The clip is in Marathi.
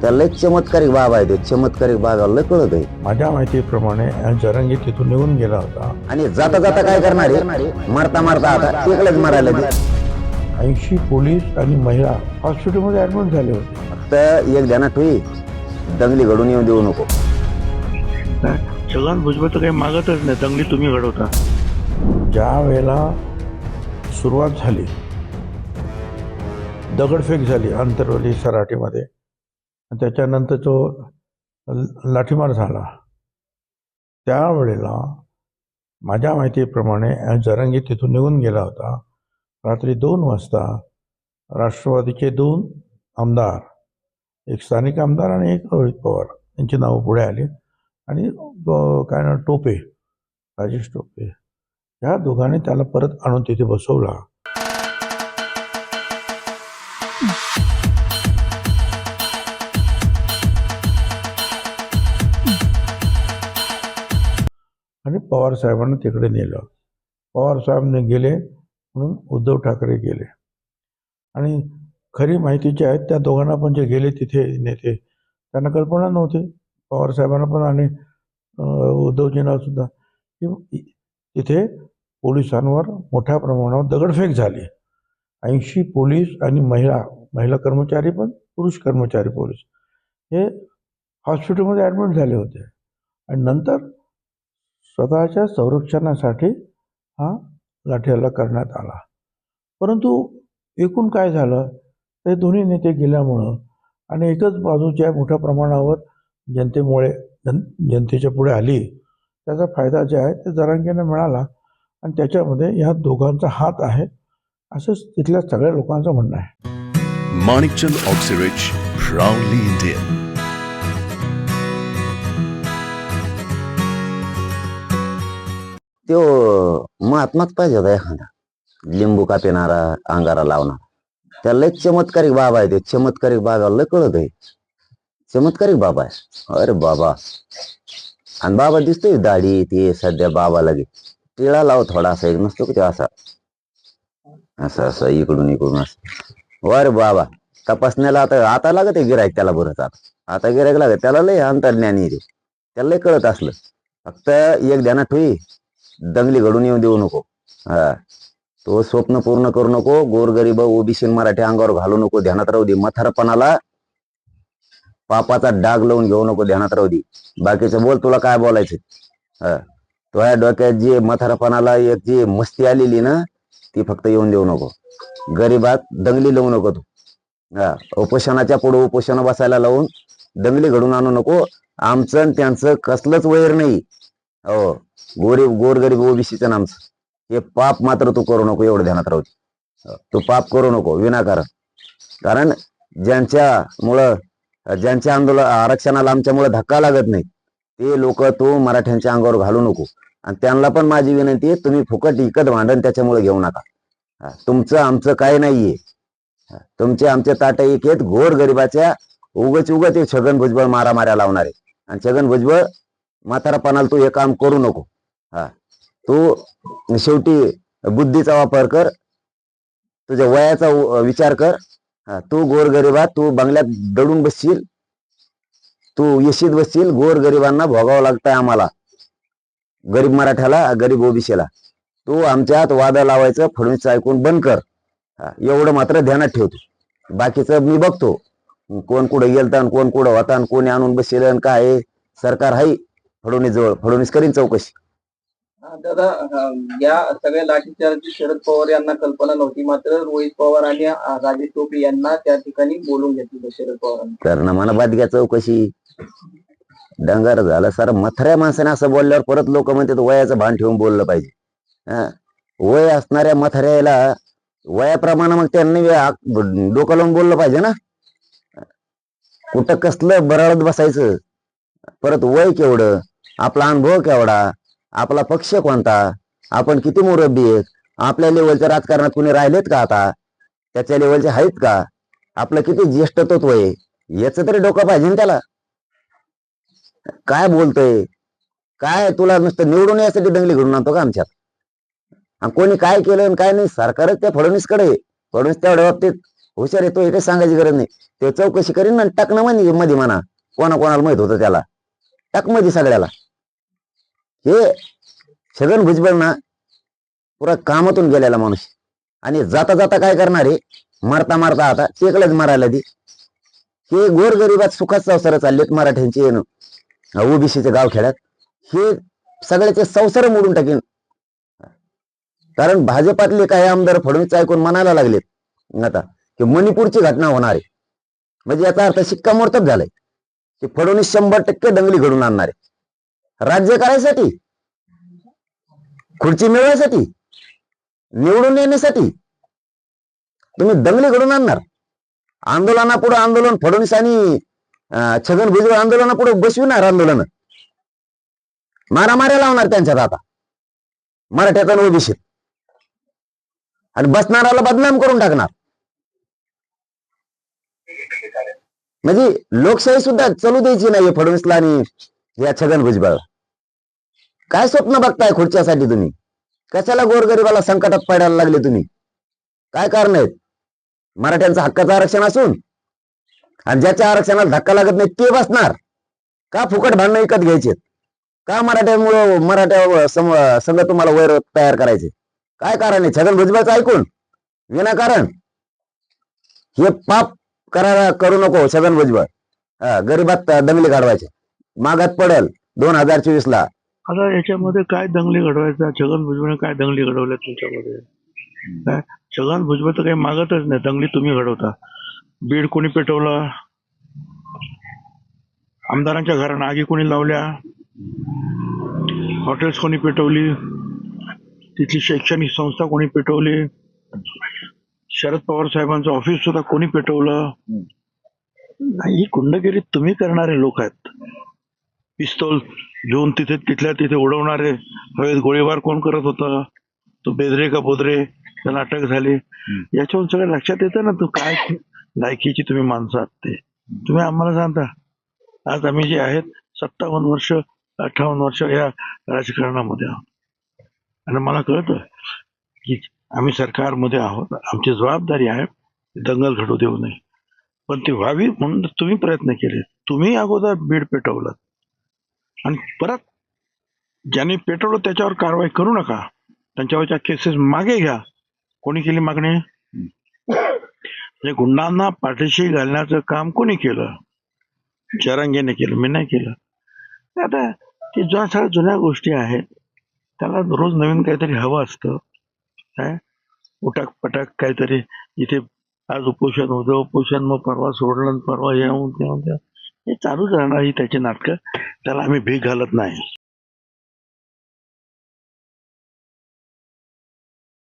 त्याला एक चमत्कारिक बाब आहे ते चमत्कारिक बाबाला कळत आहे. माझ्या माहितीप्रमाणे जरंगी तिथून निघून गेला होता. आणि जाता जाता काय करणार? आहे मरता मरता आता तिकडेच मरायला ऐंशी पोलीस आणि महिला हॉस्पिटलमध्ये ऍडमिट झाले होते. फक्त एक ध्यानात ठेवी. दंगली घडून येऊन देऊ नको. छगन भुजबळ तर काही मागतच नाही. दंगली तुम्ही घडवता. ज्या वेळेला सुरुवात झाली दगडफेक झाली अंतरवली सराटीमध्ये त्याच्यानंतर तो ल- लाठीमार झाला. त्यावेळेला माझ्या माहितीप्रमाणे जरंगी तिथून निघून गेला होता. रात्री दोन वाजता राष्ट्रवादीचे दोन आमदार एक स्थानिक आमदार आणि एक रोहित पवार यांची नावं पुढे आली. आणि काय ना टोपे राजेश टोपे. ह्या दोघांनी त्याला परत आणून तिथे बसवला. आणि पवारसाहेबांना तिकडे नेलं. पवारसाहेबांनी गेले म्हणून उद्धव ठाकरे गेले. आणि खरी माहितीची आहेत त्या दोघांना पण जे गेले तिथे नेते त्यांना कल्पना नव्हती. पवारसाहेबांना पण आणि उद्धवजींना सुद्धा. की तिथे पोलिसांवर मोठ्या प्रमाणावर दगडफेक झाली. ऐंशी पोलीस आणि महिला महिला कर्मचारी पण पुरुष कर्मचारी पोलीस. हे हॉस्पिटलमध्ये ॲडमिट झाले होते. आणि नंतर स्वतःच्या संरक्षणासाठी हा लाठीहल्ला करण्यात आला. परंतु एकूण काय झालं? ते दोन्ही नेते गेल्यामुळं आणि एकच बाजूच्या मोठ्या प्रमाणावर जनतेमुळे जन जनतेच्या पुढे आली. त्याचा फायदा जे आहे ते जरांगीने मिळाला आणि त्याच्यामध्ये ह्या दोघांचा हात आहे असं तिथल्या सगळ्या लोकांचं म्हणणं आहे. Manikchand Oxyrich proudly Indian. त्यो महात्माच पाहिजे होता एखादा. लिंबू कापिणारा अंगारा लावणारा. त्याला लय चमत्कारिक बाबा आहे ते. चमत्कारिक बाबाला कळत आहे. चमत्कारिक बाबा आहे. अरे बाबा. आणि बाबा दिसतोय दाढी ते सध्या बाबा लगे. टिळा लाव थोडासा एक नसतो का ते असा? असं असं इकडून इकडून असं. अरे बाबा. तपासण्याला आता आता लागत आहे गिरायक त्याला बरंच आता. आता गिरायक लागत त्याला लय अंतर्ज्ञानी रे त्याला लय कळत असलं. फक्त एक ध्यानात होई दंगली घडून येऊ देऊ नको. हा. तो स्वप्न पूर्ण करू नको गोरगरीब ओबीसी मराठी अंगावर घालू नको ध्यानात राहू दे. मथारपणाला पापाचा डाग लावून घेऊ नको ध्यानात राहू दे. बाकीचं बोल तुला काय बोलायचं? हा. तुझ्या डोक्यात जी मथारपणाला एक जी मस्ती आलेली ना ती फक्त येऊन देऊ नको. गरीबात दंगली लावू नको तू. हा. उपोषणाच्या पुढे उपोषण बसायला लावून दंगली घडून आणू नको. आमचं आणि त्यांचं कसलंच वैर नाही. हो. गोरीब गोरगरीब ओबीसीचं आमचं हे पाप मात्र तू करू नको एवढं ध्यानात राहू दे. हो. तू पाप करू नको विनाकारण. कारण ज्यांच्यामुळं ज्यांच्या आंदोलन आरक्षणाला आमच्यामुळे धक्का लागत नाही ते लोक तू मराठ्यांच्या अंगावर घालू नको. आणि त्यांना पण माझी विनंती आहे तुम्ही फुकट इकत भांडण त्याच्यामुळे घेऊ नका. तुमचं आमचं काय नाहीये. तुमचे आमचे ताट एक आहेत गोर गरिबाच्या उगच उगच छगन भुजबळ मारामाऱ्या लावणारे. आणि छगन भुजबळ म्हातारापणाला तू हे काम करू नको. हा. तू शेवटी बुद्धीचा वापर कर. तुझ्या वयाचा विचार कर. हा, तू गोरगरिबा तू बंगल्यात दडून बसशील. तू येशीत बसशील. गोरगरिबांना भोगावं लागतंय आम्हाला. गरीब मराठ्याला गरीब ओबीसीला. तू आमच्यात वाद लावायचं फडणवीस ऐकून बंद कर. एवढं मात्र ध्यानात ठेवतो बाकीचं मी बघतो. कोण कुठं गेलता कोण कुठं होता आणि कोणी आणून बसेल आणि काय सरकार आहे फडणवीस जवळ फडणवीस करीन चौकशी. दादा या सगळ्या लाठीचार्जची शरद पवार यांना कल्पना नव्हती मात्र रोहित पवार आणि राजेश टोपे यांना त्या ठिकाणी बोलून घेतलं शरद पवारांनी. करणं मला बाद घ्या चौकशी. डंगर झालं सर मथऱ्या माणसाने असं बोलल्यावर परत लोक म्हणतात वयाचं भान ठेवून बोललं पाहिजे. हा. वय असणाऱ्या मथऱ्याला वयाप्रमाणे मग त्यांनी डोकं लावून बोललं पाहिजे ना. कुठं कसलं बरळत बसायचं परत वय केवढं आपला अनुभव केवढा? आपला पक्ष कोणता? आपण किती मुरब्बी आहेत? आपल्या लेवलच्या राजकारणात कुणी राहिलेत का आता? त्याच्या लेवलचे आहेत का? आपलं किती ज्येष्ठत्व आहे? याच तरी डोकं पाहिजे ना त्याला. काय बोलतोय? काय तुला नुसतं निवडून यासाठी दंगली घडून आणतो का आमच्यात? आणि कोणी काय केलं आणि काय नाही सरकारच त्या फडणवीसकडे कडे फडणवीस तेवढ्या बाबतीत हुशार येतो हे काही सांगायची गरज नाही. ते चौकशी करीन आणि टाकणं ना मध्ये मध्ये म्हणा. कोणा कोणाला माहीत होतं त्याला. टाक सगळ्याला. हे छगन भुजबळ ना पुरा कामातून गेलेला माणूस. आणि जाता जाता काय करणार आहे? मारता मारता आता टेकलंच मारायला दे हे गोरगरिबात सुखात संसार चाललेत मराठ्यांचे ओबीसीचे गावखेड्यात हे सगळ्याचे संसार मोडून टाकेन. कारण भाजपातले काही आमदार फडणवीस ऐकून म्हणायला लागलेत. आता की मणिपूरची घटना होणार आहे. म्हणजे याचा अर्थ शिक्कामोर्तब झालाय. की फडणवीस शंभर टक्के दंगली घडून आणणार आहे. राज्य करायसाठी खुर्ची मिळवायसाठी निवडून येण्यासाठी तुम्ही दंगली घडून आणणार. आंदोलनापुढे आंदोलन फडणवीस आणि छगन भुजबळ आंदोलनापुढे बसविणार आंदोलन. मारामाऱ्या लावणार त्यांच्यात आता. मराठ्याचा ओबीसी आणि बसणाराला बदनाम करून टाकणार. म्हणजे लोकशाही सुद्धा चालू द्यायची नाहीये फडणवीसला आणि या छगन भुजबळ. काय स्वप्न बघताय खुर्च्यासाठी तुम्ही? कशाला गोरगरिबाला संकटात पडायला लागले तुम्ही? काय कारण आहेत? मराठ्यांचं हक्काचं आरक्षण असून आणि ज्याच्या आरक्षणाला धक्का लागत नाही ते बसणार. का फुकट भांडणं विकत घ्यायचे का मराठ्यामुळे मराठ्या सम- संघ तुम्हाला वैर तयार करायचे? काय कारण आहे? छगन भुजबळचं ऐकून? विनाकारण. हे पाप करा करू नको छगन भुजबळ. हा, गरिबात दंगली काढवायचे मागात पडेल दोन हजार चोवीस ला. आता याच्यामध्ये काय दंगली घडवायचा? छगन भुजबळ काय दंगली घडवल्या तुमच्यामध्ये? काय? छगन भुजबळ तर काही मागतच नाही. दंगली तुम्ही घडवता. बीड कोणी पेटवलं? आमदारांच्या घरांना आगी कोणी लावल्या? हॉटेल्स कोणी पेटवली? तिथली शैक्षणिक संस्था कोणी पेटवली? शरद पवार साहेबांचं ऑफिस सुद्धा कोणी पेटवलं? नाही ही गुंडगिरी तुम्ही करणारे लोक आहेत. पिस्तोल घेऊन तिथे तिथल्या तिथे उडवणारे हवेत गोळीबार कोण करत होता? तो बेदरे का बोदरे? त्याला अटक झाली. याच्यावरून सगळं लक्षात येतं ना तू काय लायकीची तुम्ही माणसं आहात ते. तुम्ही आम्हाला सांगता. आज आम्ही जे आहेत सत्तावन्न वर्ष अठ्ठावन्न वर्ष या राजकारणामध्ये आहोत. आणि मला कळतं की आम्ही सरकारमध्ये आहोत. आमची जबाबदारी आहे दंगल घडू देऊ नये. पण ती व्हावी म्हणून तुम्ही प्रयत्न केले. तुम्ही अगोदर बीड पेटवलं. आणि परत ज्यांनी पेटवलं त्याच्यावर कारवाई करू नका. त्यांच्यावरच्या केसेस मागे घ्या. कोणी केली मागणी? म्हणजे गुंडांना पाठीशी घालण्याचं काम कोणी केलं? चरंगेने केलं. मी नाही केलं. आता ते ज्या सगळ्या जुन्या गोष्टी आहेत त्याला रोज नवीन काहीतरी हवं असतं. काय? उटाक पटाक काहीतरी इथे आज उपोषण होतं उपोषण मग परवा सोडलं परवा येऊन. हे चालूच राहणार ही त्याची नाटकं. त्याला आम्ही भीक घालत नाही.